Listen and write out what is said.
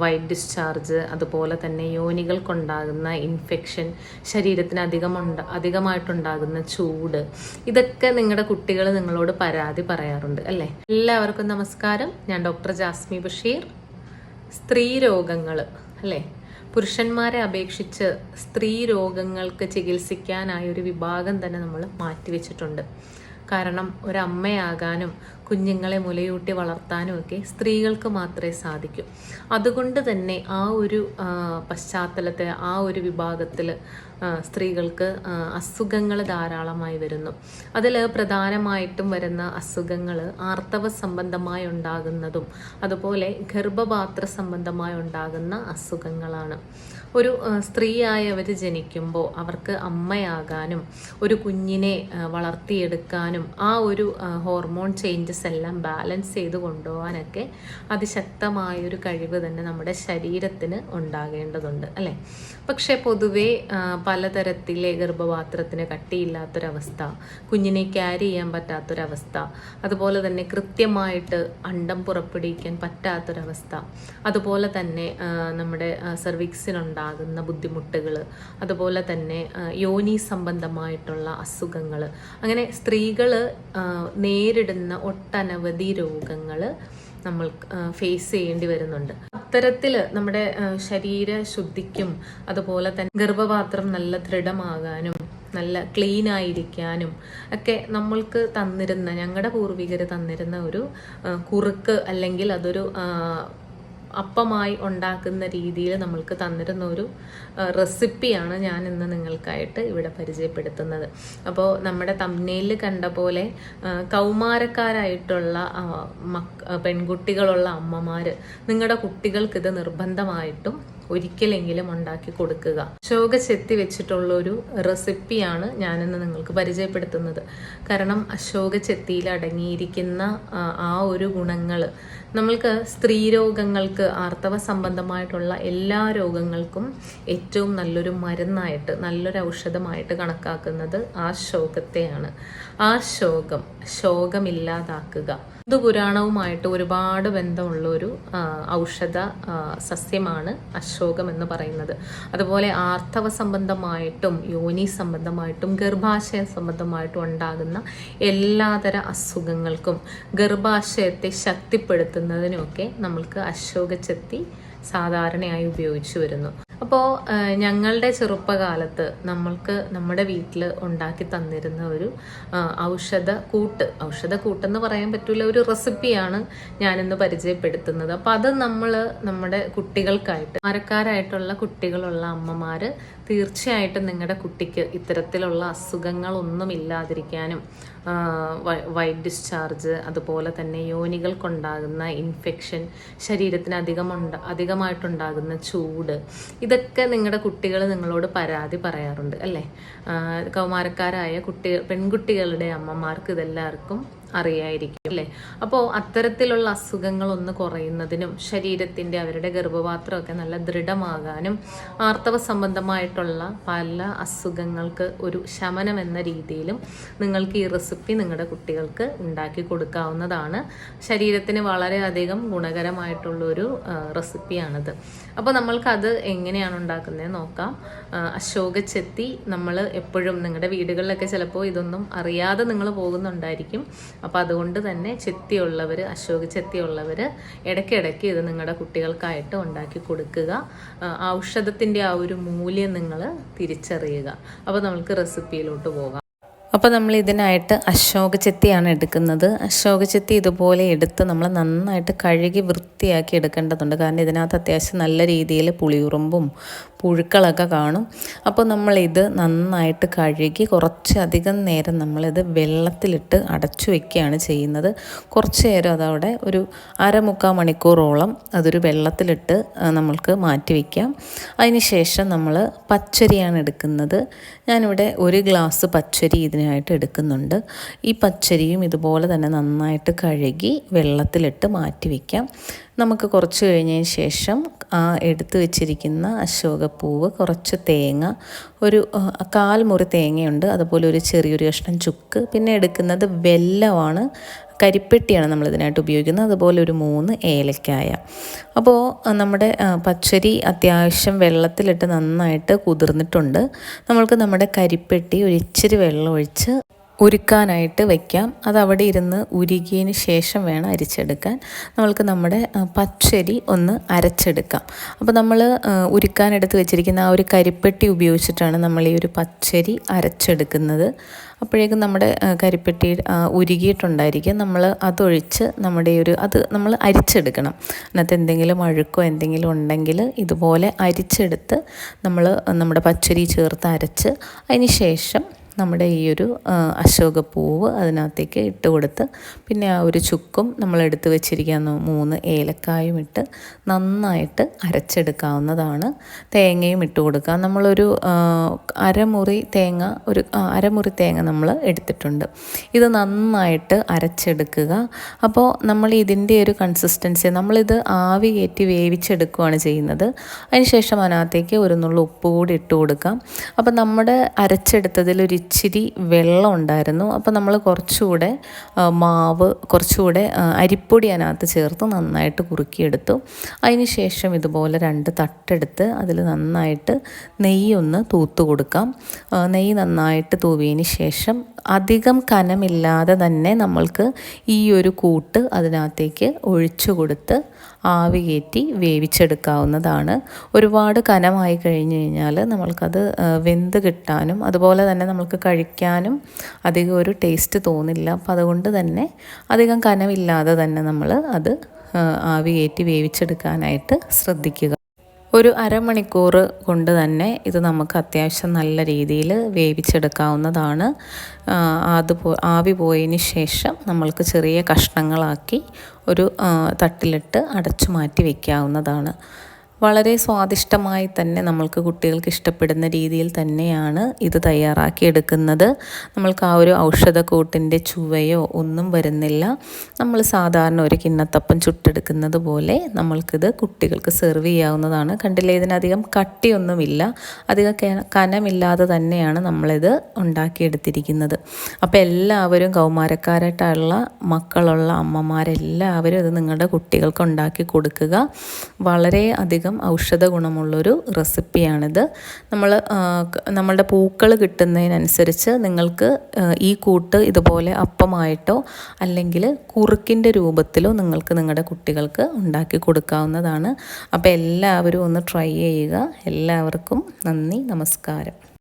White discharge അതുപോലെ തന്നെ യോനികൾക്കുണ്ടാകുന്ന infection ശരീരത്തിന് അധികമുണ്ട അധികമായിട്ടുണ്ടാകുന്ന ചൂട് ഇതൊക്കെ നിങ്ങളുടെ കുട്ടികൾ നിങ്ങളോട് പരാതി പറയാറുണ്ട് അല്ലേ? എല്ലാവർക്കും നമസ്കാരം. ഞാൻ ഡോക്ടർ ജാസ്മി ബഷീർ. സ്ത്രീ രോഗങ്ങൾ അല്ലേ? പുരുഷന്മാരെ അപേക്ഷിച്ച് സ്ത്രീ രോഗങ്ങൾക്ക് ചികിത്സിക്കാനായ ഒരു വിഭാഗം തന്നെ നമ്മൾ മാറ്റിവെച്ചിട്ടുണ്ട്. കാരണം ഒരമ്മയാകാനും കുഞ്ഞുങ്ങളെ മുലയൂട്ടി വളർത്താനും ഒക്കെ സ്ത്രീകൾക്ക് മാത്രമേ സാധിക്കൂ. അതുകൊണ്ട് തന്നെ ആ ഒരു പശ്ചാത്തലത്തെ ആ ഒരു വിഭാഗത്തിൽ സ്ത്രീകൾക്ക് അസുഖങ്ങൾ ധാരാളമായി വരുന്നു. അതിൽ പ്രധാനമായിട്ടും വരുന്ന അസുഖങ്ങൾ ആർത്തവ സംബന്ധമായി ഉണ്ടാകുന്നതും അതുപോലെ ഗർഭപാത്ര സംബന്ധമായി ഉണ്ടാകുന്ന അസുഖങ്ങളാണ്. ഒരു സ്ത്രീയായവർ ജനിക്കുമ്പോൾ അവർക്ക് അമ്മയാകാനും ഒരു കുഞ്ഞിനെ വളർത്തിയെടുക്കാനും ആ ഒരു ഹോർമോൺ ചേഞ്ചസ് എല്ലാം ബാലൻസ് ചെയ്ത് കൊണ്ടുപോകാനൊക്കെ അതിശക്തമായൊരു കഴിവ് തന്നെ നമ്മുടെ ശരീരത്തിന് ഉണ്ടാകേണ്ടതുണ്ട് അല്ലേ? പക്ഷേ പൊതുവേ പലതരത്തിലെ ഗർഭപാത്രത്തിന് കട്ടിയില്ലാത്തൊരവസ്ഥ കുഞ്ഞിനെ ക്യാരി ചെയ്യാൻ പറ്റാത്തൊരവസ്ഥ അതുപോലെ തന്നെ കൃത്യമായിട്ട് അണ്ടം പുറപ്പെടുവിക്കാൻ പറ്റാത്തൊരവസ്ഥ അതുപോലെ തന്നെ നമ്മുടെ സെർവിക്സിനുണ്ടാകുന്ന ബുദ്ധിമുട്ടുകൾ അതുപോലെ തന്നെ യോനി സംബന്ധമായിട്ടുള്ള അസുഖങ്ങൾ അങ്ങനെ സ്ത്രീകൾ നേരിടുന്ന ഒട്ടനവധി രോഗങ്ങൾ നമ്മൾ ഫേസ് ചെയ്യേണ്ടി വരുന്നുണ്ട്. അത്തരത്തിൽ നമ്മുടെ ശരീര ശുദ്ധിക്കും അതുപോലെ തന്നെ ഗർഭപാത്രം നല്ല ദൃഢമാകാനും നല്ല ക്ലീൻ ആയിരിക്കാനും ഒക്കെ നമ്മൾക്ക് തന്നിരുന്ന ഞങ്ങളുടെ പൂർവികർ തന്നിരുന്ന ഒരു കുറുക്ക് അല്ലെങ്കിൽ അതൊരു അപ്പമായി ഉണ്ടാക്കുന്ന രീതിയിൽ നമ്മൾക്ക് തന്നിരുന്ന ഒരു റെസിപ്പിയാണ് ഞാൻ ഇന്ന് നിങ്ങൾക്കായിട്ട് ഇവിടെ പരിചയപ്പെടുത്തുന്നത്. അപ്പോൾ നമ്മുടെ തമ്മനയിൽ കണ്ട പോലെ കൗമാരക്കാരായിട്ടുള്ള പെൺകുട്ടികളുള്ള അമ്മമാർ നിങ്ങളുടെ കുട്ടികൾക്ക് ഇത് നിർബന്ധമായിട്ടും ഒരിക്കലെങ്കിലും ഉണ്ടാക്കി കൊടുക്കുക. അശോക ചെത്തി വെച്ചിട്ടുള്ള ഒരു റെസിപ്പിയാണ് ഞാനിന്ന് നിങ്ങൾക്ക് പരിചയപ്പെടുത്തുന്നത്. കാരണം അശോക ചെത്തിയിൽ അടങ്ങിയിരിക്കുന്ന ആ ഒരു ഗുണങ്ങൾ നമ്മൾക്ക് സ്ത്രീ രോഗങ്ങൾക്ക് ആർത്തവ സംബന്ധമായിട്ടുള്ള എല്ലാ രോഗങ്ങൾക്കും ഏറ്റവും നല്ലൊരു മരുന്നായിട്ട് നല്ലൊരു ഔഷധമായിട്ട് കണക്കാക്കുന്നത് ആ ശോകത്തെയാണ്. ആ ശോകം ശോകമില്ലാതാക്കുക. പുരാണവുമായിട്ട് ഒരുപാട് ബന്ധമുള്ള ഒരു ഔഷധ സസ്യമാണ് അശോകം എന്ന് പറയുന്നത്. അതുപോലെ ആർത്തവ സംബന്ധമായിട്ടും യോനി സംബന്ധമായിട്ടും ഗർഭാശയ സംബന്ധമായിട്ടും ഉണ്ടാകുന്ന എല്ലാതര അസുഖങ്ങൾക്കും ഗർഭാശയത്തെ ശക്തിപ്പെടുത്തുന്നതിനുമൊക്കെ നമ്മൾക്ക് അശോകച്ചെത്തി സാധാരണയായി ഉപയോഗിച്ചു വരുന്നു. അപ്പോൾ ഞങ്ങളുടെ ചെറുപ്പകാലത്ത് നമ്മൾക്ക് നമ്മുടെ വീട്ടിൽ ഉണ്ടാക്കി തന്നിരുന്ന ഒരു ഔഷധ കൂട്ട്. ഔഷധ കൂട്ടെന്ന് പറയാൻ പറ്റില്ല ഒരു റെസിപ്പിയാണ് ഞാനിന്ന് പരിചയപ്പെടുത്തുന്നത്. അപ്പോൾ അത് നമ്മൾ നമ്മുടെ കുട്ടികൾക്കായിട്ട് മരക്കാരായിട്ടുള്ള കുട്ടികളുള്ള അമ്മമാർ തീർച്ചയായിട്ടും നിങ്ങളുടെ കുട്ടിക്ക് ഇത്തരത്തിലുള്ള അസുഖങ്ങളൊന്നും ഇല്ലാതിരിക്കാനും വൈറ്റ് ഡിസ്ചാർജ് അതുപോലെ തന്നെ യോനികൾക്കുണ്ടാകുന്ന ഇൻഫെക്ഷൻ ശരീരത്തിന് അധികമുണ്ട അധികമായിട്ടുണ്ടാകുന്ന ചൂട് ഇതൊക്കെ നിങ്ങളുടെ കുട്ടികൾ നിങ്ങളോട് പരാതി പറയാറുണ്ട് അല്ലേ? കൗമാരക്കാരായ കുട്ടി പെൺകുട്ടികളുടെ അമ്മമാർക്ക് ഇതെല്ലാവർക്കും അറിയായിരിക്കും അല്ലേ? അപ്പോൾ അത്തരത്തിലുള്ള അസുഖങ്ങൾ ഒന്ന് കുറയുന്നതിനും ശരീരത്തിന്റെ അവരുടെ ഗർഭപാത്രമൊക്കെ നല്ല ദൃഢമാകാനും ആർത്തവ സംബന്ധമായിട്ടുള്ള പല അസുഖങ്ങൾക്ക് ഒരു ശമനം എന്ന രീതിയിലും നിങ്ങൾക്ക് ഈ റെസിപ്പി നിങ്ങളുടെ കുട്ടികൾക്ക് ഉണ്ടാക്കി കൊടുക്കാവുന്നതാണ്. ശരീരത്തിന് വളരെയധികം ഗുണകരമായിട്ടുള്ളൊരു റെസിപ്പിയാണിത്. അപ്പോൾ നമ്മൾക്കത് എങ്ങനെയാണ് ഉണ്ടാക്കുന്നത് നോക്കാം. അശോക ചെത്തി നമ്മൾ എപ്പോഴും നിങ്ങളുടെ വീടുകളിലൊക്കെ ചിലപ്പോൾ ഇതൊന്നും അറിയാതെ നിങ്ങൾ പോകുന്നുണ്ടായിരിക്കും. അപ്പോൾ അതുകൊണ്ട് തന്നെ ചെത്തിയുള്ളവർ അശോക ചെത്തിയുള്ളവർ ഇടയ്ക്കിടയ്ക്ക് ഇത് നിങ്ങളുടെ കുട്ടികൾക്കായിട്ട് ഉണ്ടാക്കി കൊടുക്കുക. ഔഷധത്തിന്റെ ആ ഒരു മൂല്യം നിങ്ങൾ തിരിച്ചറിയുക. അപ്പോൾ നമുക്ക് റെസിപ്പിയിലോട്ട് പോകാം. അപ്പോൾ നമ്മൾ ഇതിനായിട്ട് അശോക ചെത്തിയാണ് എടുക്കുന്നത്. അശോക ചെത്തി ഇതുപോലെ എടുത്ത് നമ്മൾ നന്നായിട്ട് കഴുകി വൃത്തിയാക്കി എടുക്കേണ്ടതുണ്ട്. കാരണം ഇതിനകത്ത് അത്യാവശ്യം നല്ല രീതിയിൽ പുളിയുറുമ്പും പുഴുക്കളൊക്കെ കാണും. അപ്പോൾ നമ്മളിത് നന്നായിട്ട് കഴുകി കുറച്ചധികം നേരം നമ്മളിത് വെള്ളത്തിലിട്ട് അടച്ചു വയ്ക്കുകയാണ് ചെയ്യുന്നത്. കുറച്ച് നേരം അതവിടെ ഒരു അരമുക്കാൽ മണിക്കൂറോളം അതൊരു വെള്ളത്തിലിട്ട് നമ്മൾക്ക് മാറ്റി വയ്ക്കാം അതിന് ശേഷം നമ്മൾ പച്ചരിയാണ് എടുക്കുന്നത്. ഞാനിവിടെ ഒരു ഗ്ലാസ് പച്ചരി ഇതിനായിട്ട് എടുക്കുന്നുണ്ട്. ഈ പച്ചരിയും ഇതുപോലെ തന്നെ നന്നായിട്ട് കഴുകി വെള്ളത്തിലിട്ട് മാറ്റി വയ്ക്കാം നമുക്ക് കുറച്ച് കഴിഞ്ഞതിന് ശേഷം ആ എടുത്തു വെച്ചിരിക്കുന്ന അശോകപ്പൂവ് കുറച്ച് തേങ്ങ ഒരു കാൽ മുറി തേങ്ങയുണ്ട്. അതുപോലെ ഒരു ചെറിയൊരു കഷ്ണം ചുക്ക്. പിന്നെ എടുക്കുന്നത് വെല്ലമാണ്. കരിപ്പെട്ടിയാണ് നമ്മൾ ഇതിനായിട്ട് ഉപയോഗിക്കുന്നത്. അതുപോലെ ഒരു മൂന്ന് ഏലക്കായ. അപ്പോൾ നമ്മുടെ പച്ചരി അത്യാവശ്യം വെള്ളത്തിലിട്ട് നന്നായിട്ട് കുതിർന്നിട്ടുണ്ട്. നമ്മൾക്ക് നമ്മുടെ കരിപ്പെട്ടി ഒരു ഇച്ചിരി വെള്ളം ഒഴിച്ച് ഉരുക്കാനായിട്ട് വയ്ക്കാം അത് അവിടെ ഇരുന്ന് ഉരുകിയതിന് ശേഷം വേണം അരിച്ചെടുക്കാൻ. നമ്മൾക്ക് നമ്മുടെ പച്ചരി ഒന്ന് അരച്ചെടുക്കാം. അപ്പോൾ നമ്മൾ ഉരുക്കാനെടുത്ത് വെച്ചിരിക്കുന്ന ആ ഒരു കരിപ്പെട്ടി ഉപയോഗിച്ചിട്ടാണ് നമ്മൾ ഈ ഒരു പച്ചരി അരച്ചെടുക്കുന്നത്. അപ്പോഴേക്കും നമ്മുടെ കരിപ്പെട്ടി ഉരുകിയിട്ടുണ്ടായിരിക്കും. നമ്മൾ അതൊഴിച്ച് നമ്മുടെ ഒരു അത് നമ്മൾ അരിച്ചെടുക്കണം. അതിനകത്ത് എന്തെങ്കിലും അഴുക്കോ എന്തെങ്കിലും ഉണ്ടെങ്കിൽ ഇതുപോലെ അരിച്ചെടുത്ത് നമ്മൾ നമ്മുടെ പച്ചരി ചേർത്ത് അരച്ച് അതിന് ശേഷം നമ്മുടെ ഈ ഒരു അശോക അശോകപ്പൂവ് അതിനകത്തേക്ക് ഇട്ട് കൊടുത്ത് പിന്നെ ആ ഒരു ചുക്കും നമ്മൾ എടുത്ത് വെച്ചിരിക്കുന്ന മൂന്ന് ഏലക്കായും ഇട്ട് നന്നായിട്ട് അരച്ചെടുക്കാവുന്നതാണ്. തേങ്ങയും ഇട്ട് കൊടുക്കാം. നമ്മളൊരു അരമുറി തേങ്ങ ഒരു അരമുറി തേങ്ങ നമ്മൾ എടുത്തിട്ടുണ്ട്. ഇത് നന്നായിട്ട് അരച്ചെടുക്കുക. അപ്പോൾ നമ്മൾ ഇതിന്റെ ഒരു കൺസിസ്റ്റൻസി നമ്മളിത് ആവി കയറ്റി വേവിച്ചെടുക്കുകയാണ് ചെയ്യുന്നത്. അതിനുശേഷം അതിനകത്തേക്ക് ഒരു നുള്ള ഉപ്പ് കൂടി ഇട്ട് കൊടുക്കാം. അപ്പോൾ നമ്മുടെ അരച്ചെടുത്തതിൽ ഒരു ഇച്ചിരി വെള്ളം ഉണ്ടായിരുന്നു. അപ്പോൾ നമ്മൾ കുറച്ചുകൂടെ മാവ് കുറച്ചുകൂടെ അരിപ്പൊടി അതിനകത്ത് ചേർത്ത് നന്നായിട്ട് കുറുക്കിയെടുത്തു. അതിന് ശേഷം ഇതുപോലെ രണ്ട് തട്ടെടുത്ത് അതിൽ നന്നായിട്ട് നെയ്യൊന്ന് തൂത്ത് കൊടുക്കാം. നെയ്യ് നന്നായിട്ട് തൂവിയതിന് ശേഷം അധികം കനമില്ലാതെ തന്നെ നമ്മൾക്ക് ഈ ഒരു കൂട്ട് അതിനകത്തേക്ക് ഒഴിച്ചു കൊടുത്ത് ആവി കയറ്റി വേവിച്ചെടുക്കാവുന്നതാണ്. ഒരുപാട് കനമായി കഴിഞ്ഞ് കഴിഞ്ഞാൽ നമ്മൾക്കത് വെന്ത് കിട്ടാനും അതുപോലെ തന്നെ നമ്മൾക്ക് കഴിക്കാനും അധികം ഒരു ടേസ്റ്റ് തോന്നില്ല. അപ്പം അതുകൊണ്ട് തന്നെ അധികം കനമില്ലാതെ തന്നെ നമ്മൾ അത് ആവി കയറ്റി വേവിച്ചെടുക്കാനായിട്ട് ശ്രദ്ധിക്കുക. ഒരു അരമണിക്കൂർ കൊണ്ട് തന്നെ ഇത് നമുക്ക് അത്യാവശ്യം നല്ല രീതിയിൽ വേവിച്ചെടുക്കാവുന്നതാണ്. ആ, അത് പോ ആവി പോയതിന് ശേഷം നമ്മൾക്ക് ചെറിയ കഷ്ണങ്ങളാക്കി ഒരു തട്ടിലിട്ട് അടച്ചു മാറ്റി വയ്ക്കാവുന്നതാണ് വളരെ സ്വാദിഷ്ടമായി തന്നെ നമ്മൾക്ക് കുട്ടികൾക്ക് ഇഷ്ടപ്പെടുന്ന രീതിയിൽ തന്നെയാണ് ഇത് തയ്യാറാക്കിയെടുക്കുന്നത്. നമ്മൾക്ക് ആ ഒരു ഔഷധക്കൂട്ടിന്റെ ചുവയോ ഒന്നും വരുന്നില്ല. നമ്മൾ സാധാരണ ഒരു കിണ്ണത്തപ്പം ചുട്ടെടുക്കുന്നത് പോലെ നമ്മൾക്കിത് കുട്ടികൾക്ക് സെർവ് ചെയ്യാവുന്നതാണ്. കണ്ടില്ലേ ഇതിനധികം കട്ടിയൊന്നുമില്ല. അധികം കനമില്ലാതെ തന്നെയാണ് നമ്മളിത് ഉണ്ടാക്കിയെടുത്തിരിക്കുന്നത്. അപ്പോൾ എല്ലാവരും കൗമാരക്കാരായിട്ടുള്ള മക്കളുള്ള അമ്മമാരെല്ലാവരും ഇത് നിങ്ങളുടെ കുട്ടികൾക്ക് ഉണ്ടാക്കി കൊടുക്കുക. വളരെ അധികം ഔഷധ ഗുണമുള്ളൊരു റെസിപ്പിയാണിത്. നമ്മൾ നമ്മളുടെ പൂക്കൾ കിട്ടുന്നതിനനുസരിച്ച് നിങ്ങൾക്ക് ഈ കൂട്ട് ഇതുപോലെ അപ്പമായിട്ടോ അല്ലെങ്കിൽ കുറുക്കിന്റെ രൂപത്തിലോ നിങ്ങൾക്ക് നിങ്ങളുടെ കുട്ടികൾക്ക് ഉണ്ടാക്കി കൊടുക്കാവുന്നതാണ്. അപ്പോൾ എല്ലാവരും ഒന്ന് ട്രൈ ചെയ്യുക. എല്ലാവർക്കും നന്ദി നമസ്കാരം.